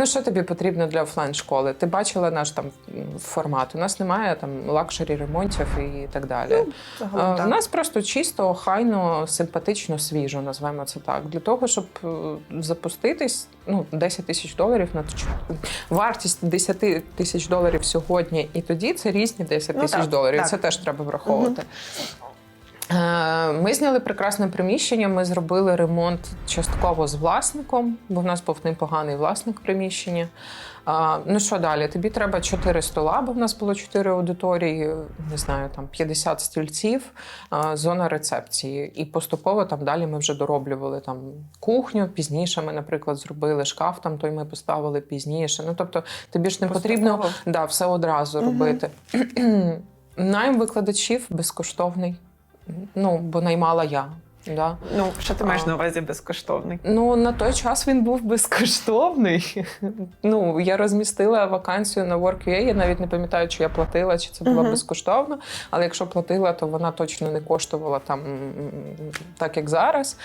Ну, що тобі потрібно для офлайн школи? Ти бачила наш там формат. У нас немає там лакшері ремонтів і так далі. Ну, загалом Е, так. У нас просто чисто, хайно, симпатично, свіжо, назвемо це так. Для того, щоб е, запуститись, ну, 10 тисяч доларів на вартість 10 тисяч доларів сьогодні і тоді це різні 10 Ну, тисяч так, доларів. так. Це теж треба враховувати. Е, Ми зняли прекрасне приміщення. Ми зробили ремонт частково з власником, бо в нас був непоганий власник приміщення. Ну що далі? Тобі треба 4 стола, бо в нас було 4 аудиторії, не знаю, там 50 стільців, зона рецепції. І поступово там далі ми вже дороблювали там кухню. Пізніше ми, наприклад, зробили шкаф, там той ми поставили пізніше. Ну тобто тобі ж не потрібно да, все одразу Мгм. робити. Найм викладачів безкоштовний. Ну, бо наймала я. Да. Ну, що ти маєш А. на увазі безкоштовний? Ну, на той час він був безкоштовний. Ну, я розмістила вакансію на Work.ua, я навіть не пам'ятаю, чи я платила, чи це було Мгм. безкоштовно. Але якщо платила, то вона точно не коштувала там так, як зараз.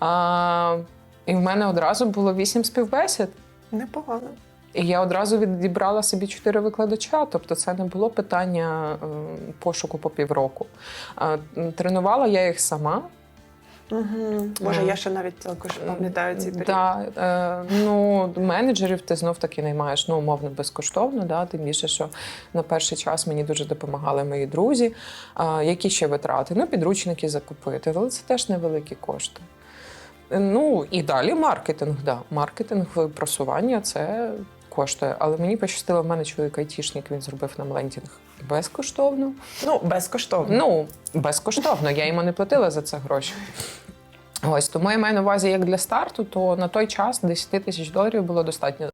А, і в мене одразу було вісім співбесід. Непогано. І я одразу відібрала собі чотири викладача, тобто це не було питання е, пошуку по півроку. Е, Тренувала я їх сама. Угу. Може, Е. я ще навіть також пам'ятаю ці період. Да, е, ну, менеджерів ти знов таки наймаєш ну, умовно безкоштовно. Да, тим більше, що на перший час мені дуже допомагали мої друзі. А, які ще витрати? Ну, підручники закупити, але це теж невеликі кошти. Е, Ну і далі маркетинг. Да. Маркетинг просування це коштує. Але мені пощастило, в мене чоловік айтішник, він зробив нам лендінг безкоштовно. Ну, безкоштовно. Ну, безкоштовно, я йому не платила за це гроші. Ось тому я маю на увазі, як для старту, то на той час 10 тисяч доларів було достатньо.